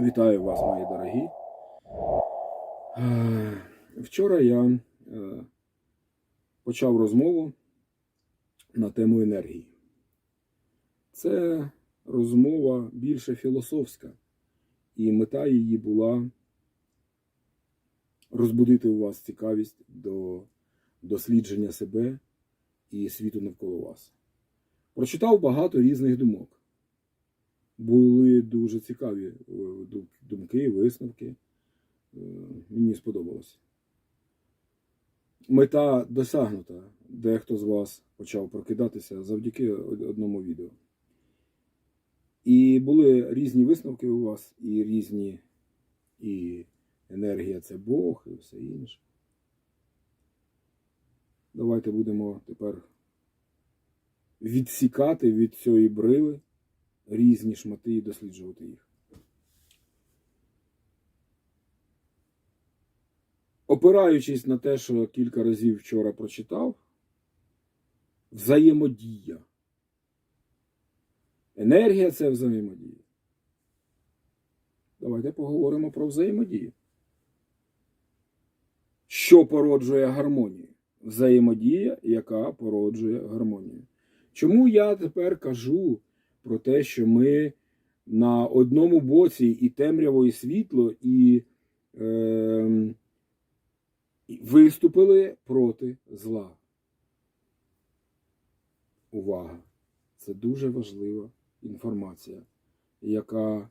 Вітаю вас, мої дорогі. Е, Вчора я е, почав розмову на тему енергії. Це розмова більше філософська, і мета її була розбудити у вас цікавість до дослідження себе і світу навколо вас. Прочитав багато різних думок були дуже цікаві е, думки, висновки. Е, Мені сподобалося. Мета досягнута. Дехто з вас почав прокидатися завдяки одному відео. І були різні висновки у вас, і різні, і енергія це Бог, і все інше. Давайте будемо тепер відсікати від цієї брили різні шмати і досліджувати їх. Опираючись на те, що кілька разів вчора прочитав, взаємодія. Енергія це взаємодія. Давайте поговоримо про взаємодію. Що породжує гармонію? Взаємодія, яка породжує гармонію. Чому я тепер кажу про те, що ми на одному боці і темряво, і світло, і е, виступили проти зла. Увага! Це дуже важлива інформація, яка,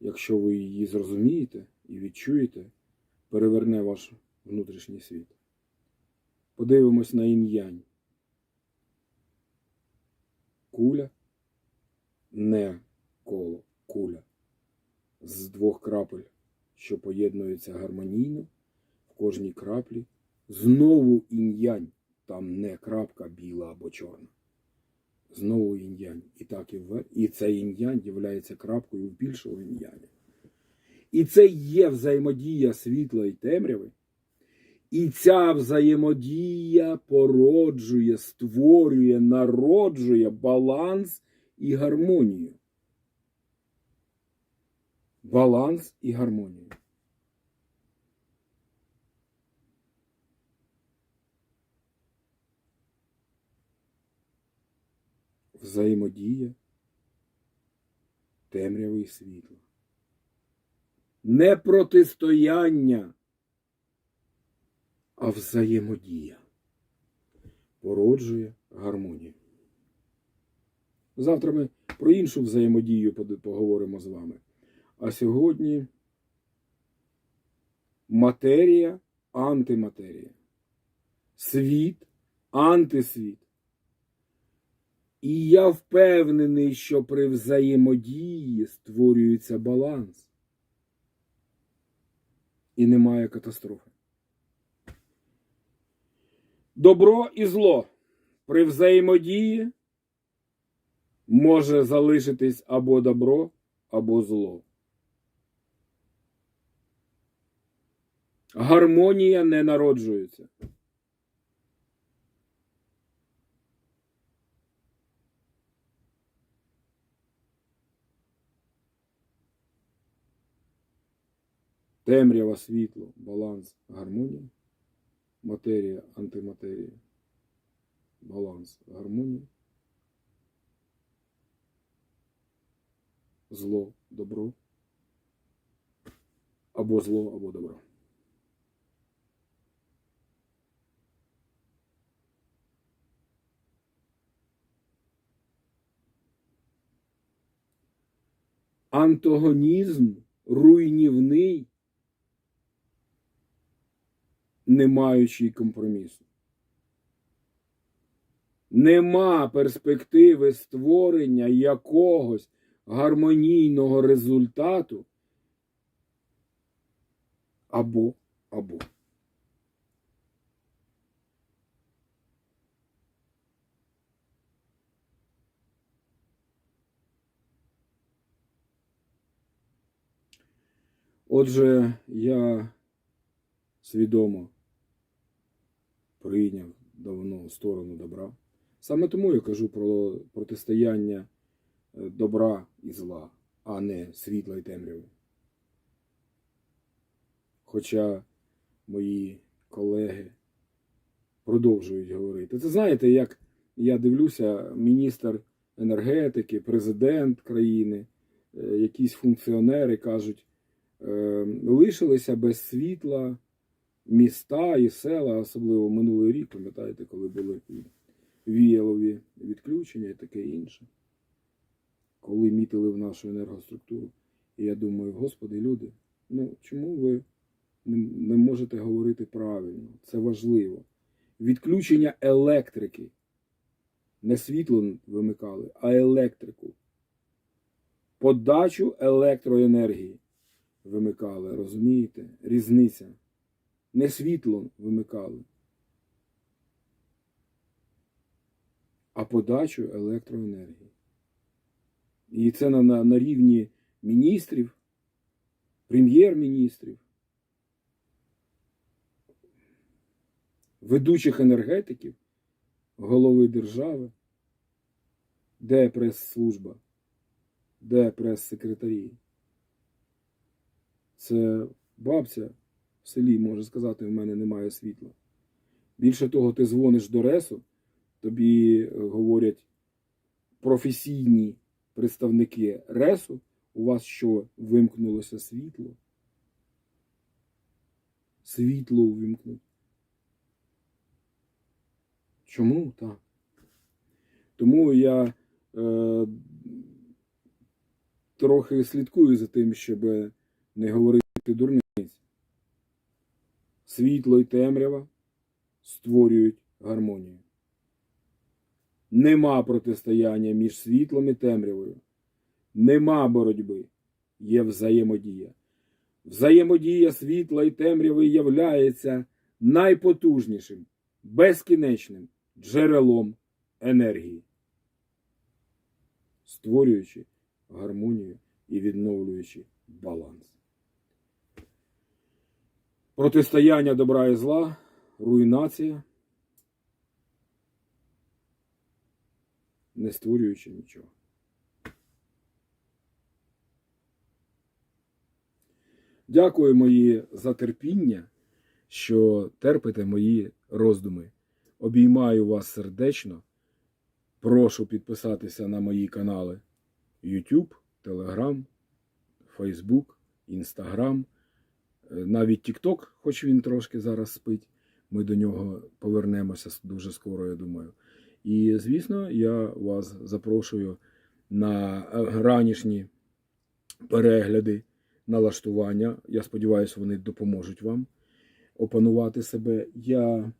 якщо ви її зрозумієте і відчуєте, переверне ваш внутрішній світ. Подивимось на інь-янь. Куля не коло, куля з двох крапель, що поєднуються гармонійно в кожній краплі. Знову інь-янь, там не крапка біла або чорна. Знову інь-янь. І так і вверх. І цей інь-янь є крапкою в більшого інь-яня. І це є взаємодія світла і темряви. І ця взаємодія породжує, створює, народжує баланс і гармонію. Баланс і гармонію. Взаємодія темряви і світла. Не протистояння, а взаємодія породжує гармонію. Завтра ми про іншу взаємодію поговоримо з вами. А сьогодні матерія, антиматерія. Світ, антисвіт. І я впевнений, що при взаємодії створюється баланс. І немає катастрофи. Добро і зло при взаємодії може залишитись або добро, або зло. Гармонія не народжується. Темрява, світло, баланс, гармонія, матерія, антиматерія, баланс, гармонія. Зло, добро. Або зло, або добро. Антагонізм руйнівний, не маючий компромісу. Нема перспективи створення якогось гармонійного результату або або. Отже, я свідомо прийняв давно сторону добра. Саме тому я кажу про протистояння добра і зла, а не світла і темряви. Хоча мої колеги продовжують говорити. Це знаєте, як я дивлюся, міністр енергетики, президент країни, е, якісь функціонери кажуть, е, лишилися без світла міста і села, особливо минулий рік, пам'ятаєте, коли були віялові відключення і таке інше. Коли мітили в нашу енергоструктуру. І я думаю, господи, люди, ну чому ви не, можете говорити правильно? Це важливо. Відключення електрики. Не світло вимикали, а електрику. Подачу електроенергії вимикали, розумієте? Різниця. Не світло вимикали, а подачу електроенергії. І це на, на, на рівні міністрів, прем'єр-міністрів, ведучих енергетиків, голови держави, де прес-служба, де прес-секретарі. Це бабця в селі може сказати, в мене немає світла. Більше того, ти дзвониш до ресу, тобі е, говорять професійні представники ресу, у вас що вимкнулося світло? Світло увімкнуть. Чому так? Тому я е, трохи слідкую за тим, щоб не говорити дурниць. Світло і темрява створюють гармонію. Нема протистояння між світлом і темрявою. Нема боротьби. Є взаємодія. Взаємодія світла і темряви являється найпотужнішим, безкінечним джерелом енергії, створюючи гармонію і відновлюючи баланс. Протистояння добра і зла, руйнація, не створюючи нічого. Дякую мої за терпіння, що терпите мої роздуми. Обіймаю вас сердечно. Прошу підписатися на мої канали YouTube, Telegram, Facebook, Instagram, е, навіть TikTok, хоч він трошки зараз спить. Ми до нього повернемося дуже скоро, я думаю. І, звісно, я вас запрошую на е, ранішні перегляди, налаштування. Я сподіваюся, вони допоможуть вам опанувати себе. Я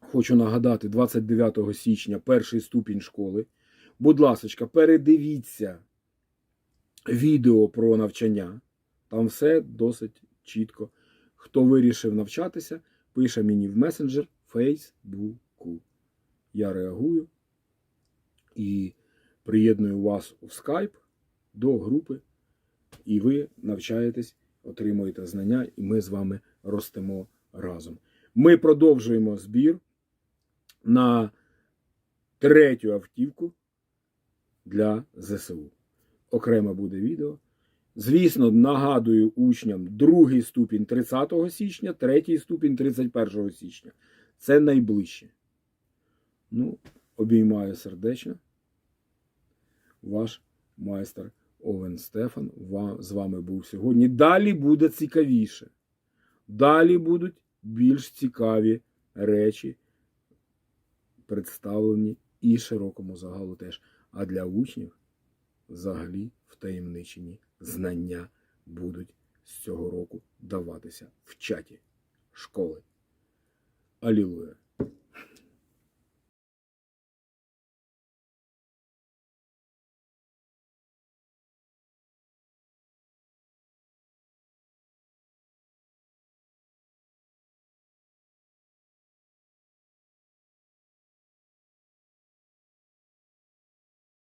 хочу нагадати, 29 січня перший ступінь школи. Будь ласка, передивіться відео про навчання. Там все досить чітко. Хто вирішив навчатися, пише мені в месенджер Фейсбуку. Я реагую і приєдную вас в скайп до групи, і ви навчаєтесь, отримуєте знання, і ми з вами ростемо разом. Ми продовжуємо збір на третю автівку для ЗСУ. Окремо буде відео. Звісно, нагадую учням другий ступінь 30 січня, третій ступінь 31 січня. Це найближче. Ну, обіймаю сердечно. Ваш майстер Овен Стефан з вами був сьогодні. Далі буде цікавіше. Далі будуть більш цікаві речі представлені і широкому загалу теж. А для учнів взагалі втаємничені знання будуть з цього року даватися в чаті школи. Алілуя!